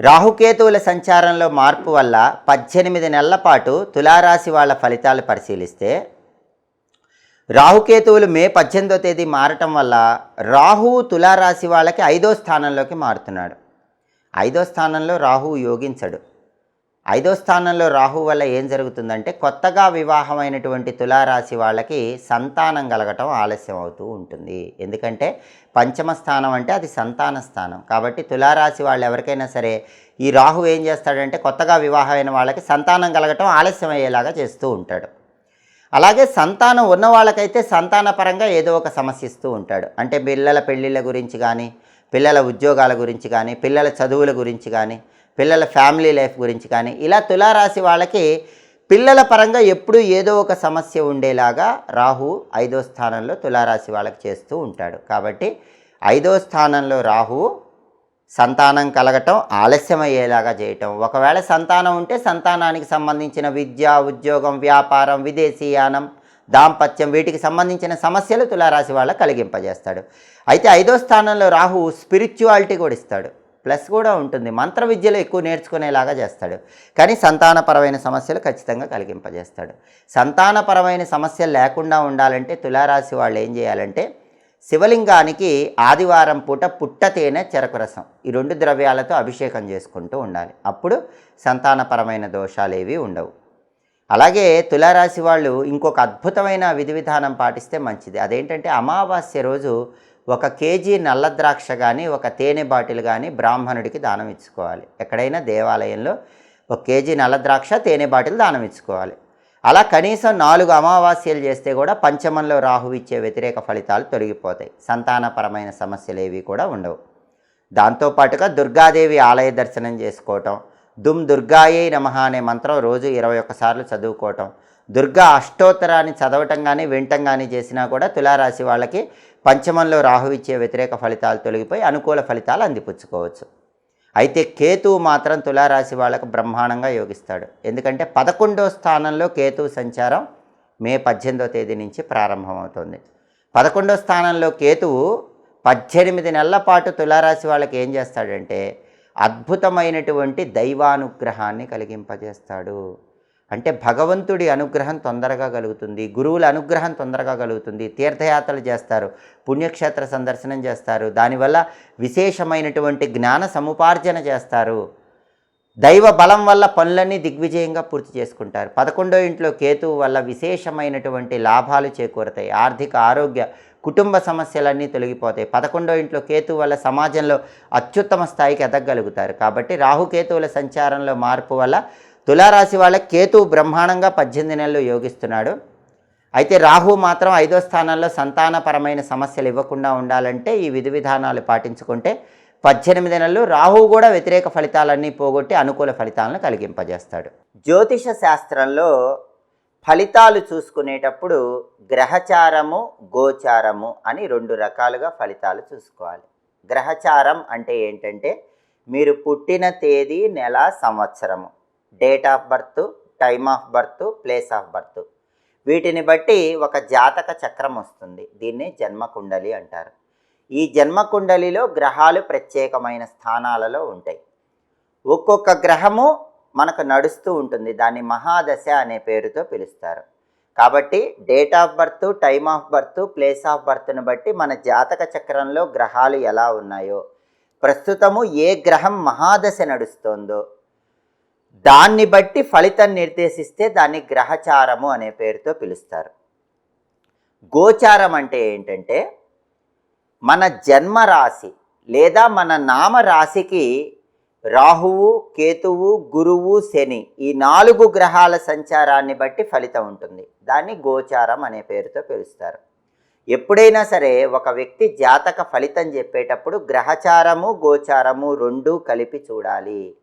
రాహుకేతువుల సంచారంలో మార్పు వల్ల పద్దెనిమిది నెలల పాటు తులారాశి వాళ్ళ ఫలితాలు పరిశీలిస్తే రాహుకేతువులు మే పద్దెనిమిదో తేదీ మారటం వల్ల రాహువు తులారాశి వాళ్ళకి ఐదో స్థానంలోకి మారుతున్నాడు. ఐదో స్థానంలో రాహువు యోగించడు. ఐదో స్థానంలో రాహు వల్ల ఏం జరుగుతుందంటే కొత్తగా వివాహమైనటువంటి తులారాశి వాళ్ళకి సంతానం కలగటం ఆలస్యం అవుతూ ఉంటుంది. ఎందుకంటే పంచమ స్థానం అంటే అది సంతాన స్థానం. కాబట్టి తులారాశి వాళ్ళు ఎవరికైనా సరే ఈ రాహు ఏం చేస్తాడంటే కొత్తగా వివాహమైన వాళ్ళకి సంతానం కలగటం ఆలస్యం అయ్యేలాగా చేస్తూ ఉంటాడు. అలాగే సంతానం ఉన్న వాళ్ళకైతే సంతానపరంగా ఏదో ఒక సమస్య ఇస్తూ ఉంటాడు. అంటే పిల్లల పెళ్ళిళ్ళ గురించి కానీ పిల్లల ఉద్యోగాల గురించి కానీ పిల్లల చదువుల గురించి కానీ పిల్లల ఫ్యామిలీ లైఫ్ గురించి కానీ ఇలా తులారాశి వాళ్ళకి పిల్లల పరంగా ఎప్పుడూ ఏదో ఒక సమస్య ఉండేలాగా రాహు ఐదో స్థానంలో తులారాశి వాళ్ళకి చేస్తూ ఉంటాడు. కాబట్టి ఐదో స్థానంలో రాహు సంతానం కలగటం ఆలస్యమయ్యేలాగా చేయటం. ఒకవేళ సంతానం ఉంటే సంతానానికి సంబంధించిన విద్య ఉద్యోగం వ్యాపారం విదేశీయానం దాంపత్యం వీటికి సంబంధించిన సమస్యలు తులారాశి వాళ్ళ కలిగింపజేస్తాడు. అయితే ఐదో స్థానంలో రాహు స్పిరిచువాలిటీ కూడా ఇస్తాడు. ప్లస్ కూడా ఉంటుంది. మంత్ర విద్యలో ఎక్కువ నేర్చుకునేలాగా చేస్తాడు. కానీ సంతానపరమైన సమస్యలు ఖచ్చితంగా కలిగింపజేస్తాడు. సంతానపరమైన సమస్యలు లేకుండా ఉండాలంటే తులారాశి వాళ్ళు ఏం చేయాలంటే శివలింగానికి ఆదివారం పూట పుట్ట తేనె చెరకు రసం ఈ రెండు ద్రవ్యాలతో అభిషేకం చేసుకుంటూ ఉండాలి. అప్పుడు సంతానపరమైన దోషాలు ఏవి ఉండవు. అలాగే తులారాశి వాళ్ళు ఇంకొక అద్భుతమైన విధి విధానం పాటిస్తే మంచిది. అదేంటంటే అమావాస్య రోజు ఒక కేజీ నల్ల ద్రాక్ష కానీ ఒక తేనె బాటిల్ కానీ బ్రాహ్మణుడికి దానం ఇచ్చుకోవాలి. ఎక్కడైనా దేవాలయంలో ఒక కేజీ నల్ల ద్రాక్ష తేనె బాటిల్ దానం ఇచ్చుకోవాలి. అలా కనీసం నాలుగు అమావాస్యలు చేస్తే కూడా పంచమంలో రాహు ఇచ్చే వ్యతిరేక ఫలితాలు తొలగిపోతాయి. సంతానపరమైన సమస్యలు ఏవి కూడా ఉండవు. దాంతోపాటుగా దుర్గాదేవి ఆలయ దర్శనం చేసుకోవటం దుమ్ దుర్గాయే నమః అనే మంత్రం రోజు ఇరవై ఒక్కసార్లు చదువుకోవటం దుర్గా అష్టోత్తరాన్ని చదవటం కానీ వినటం కానీ చేసినా కూడా తులారాశి వాళ్ళకి పంచమంలో రాహు ఇచ్చే వ్యతిరేక ఫలితాలు తొలగిపోయి అనుకూల ఫలితాలు అందిపుచ్చుకోవచ్చు. అయితే కేతువు మాత్రం తులారాశి వాళ్ళకు బ్రహ్మాండంగా యోగిస్తాడు. ఎందుకంటే పదకొండో స్థానంలో కేతువు సంచారం మే పద్దెనిమిదో తేదీ నుంచి ప్రారంభమవుతుంది. పదకొండో స్థానంలో కేతువు పద్దెనిమిది నెలల పాటు తులారాశి వాళ్ళకి ఏం చేస్తాడంటే అద్భుతమైనటువంటి దైవానుగ్రహాన్ని కలిగింపజేస్తాడు. అంటే భగవంతుడి అనుగ్రహం తొందరగా కలుగుతుంది గురువుల అనుగ్రహం తొందరగా కలుగుతుంది తీర్థయాత్రలు చేస్తారు పుణ్యక్షేత్ర సందర్శనం చేస్తారు దానివల్ల విశేషమైనటువంటి జ్ఞాన సముపార్జన చేస్తారు. దైవ బలం వల్ల పనులన్నీ దిగ్విజయంగా పూర్తి చేసుకుంటారు. పదకొండో ఇంట్లో కేతువు వల్ల విశేషమైనటువంటి లాభాలు చేకూరతాయి ఆర్థిక ఆరోగ్య కుటుంబ సమస్యలన్నీ తొలగిపోతాయి. పదకొండో ఇంట్లో కేతువు వల్ల సమాజంలో అత్యుత్తమ స్థాయికి ఎదగలుగుతారు. కాబట్టి రాహుకేతువుల సంచారంలో మార్పు వల్ల తులారాశి వాళ్ళ కేతు బ్రహ్మాండంగా పద్దెనిమిది నెలలు యోగిస్తున్నాడు. అయితే రాహు మాత్రం ఐదో స్థానంలో సంతానపరమైన సమస్యలు ఇవ్వకుండా ఉండాలంటే ఈ విధి విధానాలు పాటించుకుంటే పద్దెనిమిది నెలలు రాహు కూడా వ్యతిరేక ఫలితాలన్నీ పోగొట్టి అనుకూల ఫలితాలను కలిగింపజేస్తాడు. జ్యోతిష శాస్త్రంలో ఫలితాలు చూసుకునేటప్పుడు గ్రహచారము గోచారము అని రెండు రకాలుగా ఫలితాలు చూసుకోవాలి. గ్రహచారం అంటే ఏంటంటే మీరు పుట్టిన తేదీ నెల సంవత్సరము. Date of birth time of birth place of birth. వీటిని బట్టి ఒక జాతక చక్రం వస్తుంది. దీన్ని జన్మకుండలి అంటారు. ఈ జన్మకుండలిలో గ్రహాలు ప్రత్యేకమైన స్థానాలలో ఉంటాయి. ఒక్కొక్క గ్రహము మనకు నడుస్తూ ఉంటుంది. దాన్ని మహాదశ అనే పేరుతో పిలుస్తారు. కాబట్టి date of birth time of birth place of బర్త్ను బట్టి మన జాతక చక్రంలో గ్రహాలు ఎలా ఉన్నాయో ప్రస్తుతము ఏ గ్రహం మహాదశ నడుస్తోందో దాన్ని బట్టి ఫలితం నిర్దేశిస్తే దాన్ని గ్రహచారము అనే పేరుతో పిలుస్తారు. గోచారం అంటే ఏంటంటే మన జన్మ రాశి లేదా మన నామ రాశికి రాహువు కేతువు గురువు శని ఈ నాలుగు గ్రహాల సంచారాన్ని బట్టి ఫలితం ఉంటుంది. దాన్ని గోచారం అనే పేరుతో పిలుస్తారు. ఎప్పుడైనా సరే ఒక వ్యక్తి జాతక ఫలితం చెప్పేటప్పుడు గ్రహచారము గోచారము రెండు కలిపి చూడాలి.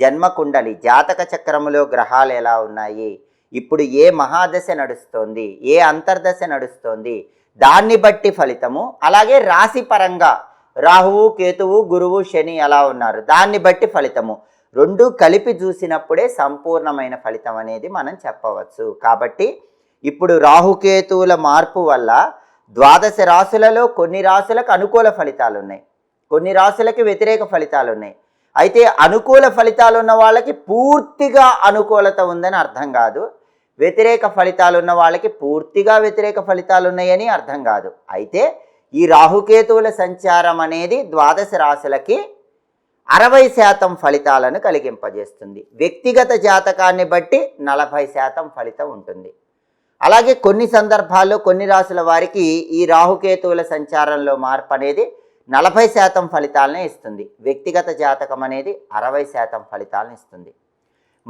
జన్మకుండలి జాతక చక్రములో గ్రహాలు ఎలా ఉన్నాయి? ఇప్పుడు ఏ మహాదశ నడుస్తోంది? ఏ అంతర్దశ నడుస్తోంది? దాన్ని బట్టి ఫలితము. అలాగే రాశి పరంగా రాహువు కేతువు గురువు శని ఎలా ఉన్నారు? దాన్ని బట్టి ఫలితము. రెండు కలిపి చూసినప్పుడే సంపూర్ణమైన ఫలితం అనేది మనం చెప్పవచ్చు. కాబట్టి ఇప్పుడు రాహుకేతువుల మార్పు వల్ల ద్వాదశ రాశులలో కొన్ని రాశులకు అనుకూల ఫలితాలు ఉన్నాయి కొన్ని రాశులకి వ్యతిరేక ఫలితాలు ఉన్నాయి అయితే అనుకూల ఫలితాలు ఉన్న వాళ్ళకి పూర్తిగా అనుకూలత ఉందని అర్థం కాదు. వ్యతిరేక ఫలితాలు ఉన్న వాళ్ళకి పూర్తిగా వ్యతిరేక ఫలితాలు ఉన్నాయని అర్థం కాదు. అయితే ఈ రాహుకేతువుల సంచారం అనేది ద్వాదశ రాశులకి అరవై శాతం ఫలితాలను కలిగింపజేస్తుంది. వ్యక్తిగత జాతకాన్ని బట్టి నలభై శాతం ఫలితం ఉంటుంది. అలాగే కొన్ని సందర్భాల్లో కొన్ని రాశుల వారికి ఈ రాహుకేతువుల సంచారంలో మార్పు అనేది నలభై శాతం ఫలితాలనే ఇస్తుంది. వ్యక్తిగత జాతకం అనేది అరవై శాతం ఫలితాలను ఇస్తుంది.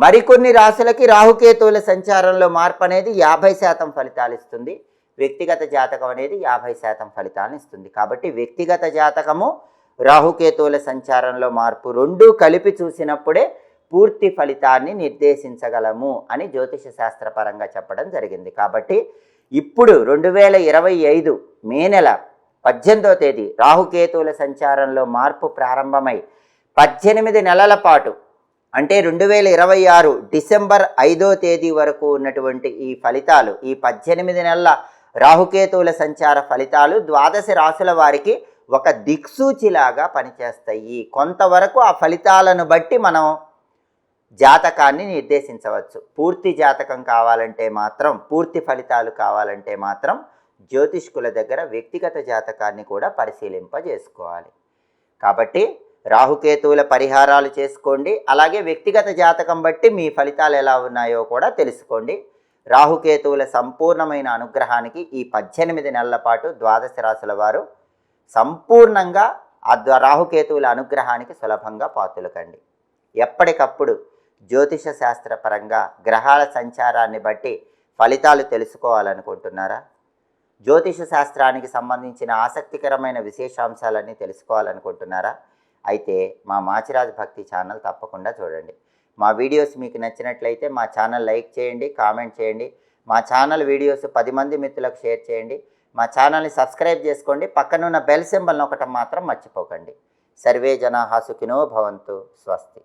మరికొన్ని రాశులకి రాహుకేతువుల సంచారంలో మార్పు అనేది యాభై శాతం ఫలితాలు ఇస్తుంది. వ్యక్తిగత జాతకం అనేది యాభై శాతం ఫలితాలను ఇస్తుంది. కాబట్టి వ్యక్తిగత జాతకము రాహుకేతువుల సంచారంలో మార్పు రెండూ కలిపి చూసినప్పుడే పూర్తి ఫలితాన్ని నిర్దేశించగలము అని జ్యోతిష శాస్త్రపరంగా చెప్పడం జరిగింది. కాబట్టి ఇప్పుడు రెండు వేల ఇరవై ఐదు మే నెల పద్దెనిమిదో తేదీ రాహుకేతువుల సంచారంలో మార్పు ప్రారంభమై పద్దెనిమిది నెలల పాటు అంటే రెండు వేల ఇరవై ఆరు డిసెంబర్ ఐదో తేదీ వరకు ఉన్నటువంటి ఈ ఫలితాలు ఈ పద్దెనిమిది నెలల రాహుకేతువుల సంచార ఫలితాలు ద్వాదశ రాశుల వారికి ఒక దిక్సూచిలాగా పనిచేస్తాయి. కొంతవరకు ఆ ఫలితాలను బట్టి మనం జాతకాన్ని నిర్దేశించవచ్చు. పూర్తి జాతకం కావాలంటే మాత్రం పూర్తి ఫలితాలు కావాలంటే మాత్రం జ్యోతిష్కుల దగ్గర వ్యక్తిగత జాతకాన్ని కూడా పరిశీలింపజేసుకోవాలి. కాబట్టి రాహుకేతువుల పరిహారాలు చేసుకోండి అలాగే వ్యక్తిగత జాతకం బట్టి మీ ఫలితాలు ఎలా ఉన్నాయో కూడా తెలుసుకోండి. రాహుకేతువుల సంపూర్ణమైన అనుగ్రహానికి ఈ పద్దెనిమిది నెలల పాటు ద్వాదశ రాశుల వారు సంపూర్ణంగా ఆ రాహుకేతువుల అనుగ్రహానికి సులభంగా పాతులకండి. ఎప్పటికప్పుడు జ్యోతిష శాస్త్రపరంగా గ్రహాల సంచారాన్ని బట్టి ఫలితాలు తెలుసుకోవాలనుకుంటున్నారా? జ్యోతిష శాస్త్రానికి సంబంధించిన ఆసక్తికరమైన విశేషాంశాలన్నీ తెలుసుకోవాలనుకుంటున్నారా? అయితే మా మాచిరాజ్ భక్తి ఛానల్ తప్పకుండా చూడండి. మా వీడియోస్ మీకు నచ్చినట్లయితే మా ఛానల్ లైక్ చేయండి కామెంట్ చేయండి. మా ఛానల్ వీడియోస్ పది మంది మిత్రులకు షేర్ చేయండి. మా ఛానల్ని సబ్స్క్రైబ్ చేసుకోండి. పక్కనున్న బెల్ సింబల్ నొక్కటం మాత్రం మర్చిపోకండి. సర్వే జనా సుఖినో భవంతు. స్వస్తి.